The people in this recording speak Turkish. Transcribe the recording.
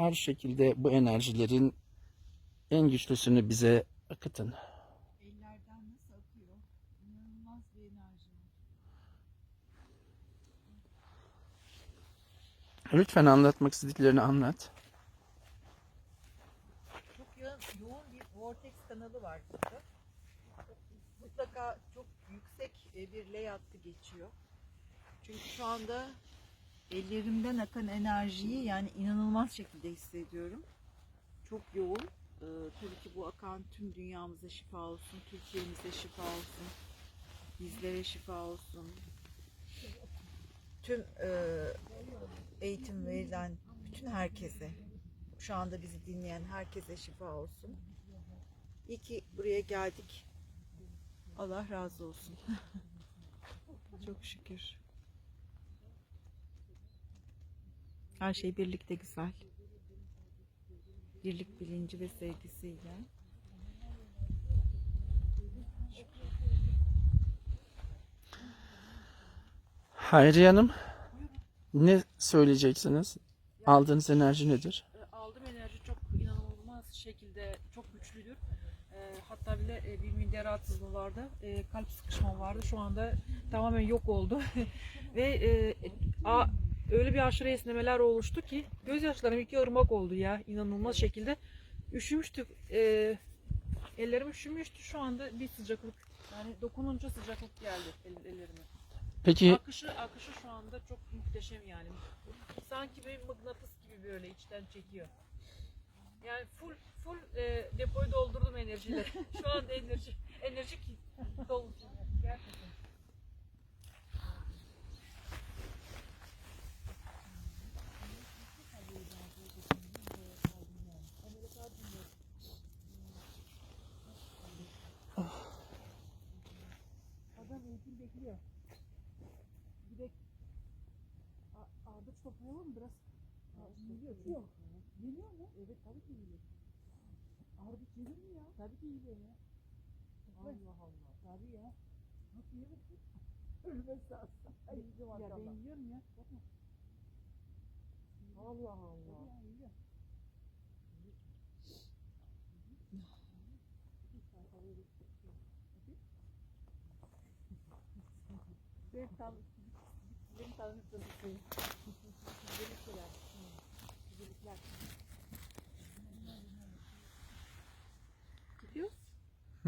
her şekilde bu enerjilerin en güçlüsünü bize akıtın. Ellerden nasıl akıyor? İnanılmaz bir enerji. Lütfen anlatmak istediklerini anlat. Çok yoğun, yoğun bir vortex kanalı var burada. Mutlaka çok yüksek e, bir ley hattı geçiyor. Çünkü şu anda ellerimden akan enerjiyi yani inanılmaz şekilde hissediyorum. Çok yoğun. Ee, tabii ki bu akan tüm dünyamıza şifa olsun, Türkiye'mize şifa olsun, bizlere şifa olsun. Tüm e, eğitim verilen bütün herkese, şu anda bizi dinleyen herkese şifa olsun. İyi ki buraya geldik. Allah razı olsun. Çok şükür. Her şey birlikte güzel. Birlik bilinci ve sevgisiyle. Hayriye Hanım, ne söyleyeceksiniz? Aldığınız enerji nedir? E, aldığım enerji çok inanılmaz şekilde çok güçlüdür. E, hatta bile e, bir mide rahatsızlığı vardı. E, kalp sıkışmam vardı. Şu anda tamamen yok oldu. Ve e, a, öyle bir aşırı esnemeler oluştu ki gözyaşlarım iki ırmak oldu ya inanılmaz şekilde. Üşümüştük. E, ellerim üşümüştü. Şu anda bir sıcaklık yani dokununca sıcaklık geldi el, ellerime. Peki Akışı akışı şu anda çok muhteşem yani. Sanki bir mıknatıs gibi böyle içten çekiyor. Yani full full e, depoyu doldurdum enerjiyle. Şu anda enerji enerji dolu. Gerçekten. Adam eğitim bekliyor. Bir de A- ardıç toplayalım mı biraz? Geliyor. Yok. Geliyor mu? Evet tabii ki geliyor. Ardıç yenir mi ya? Tabii ki geliyor ya. Allah Allah. Tabii ya. Nasıl yenir ki? Ölmez lazım. Ay, ya ben yiyorum ya. Bakma. Allah Allah. Benim tam benim tanrım tanrım. Güzellikler. Güzellikler.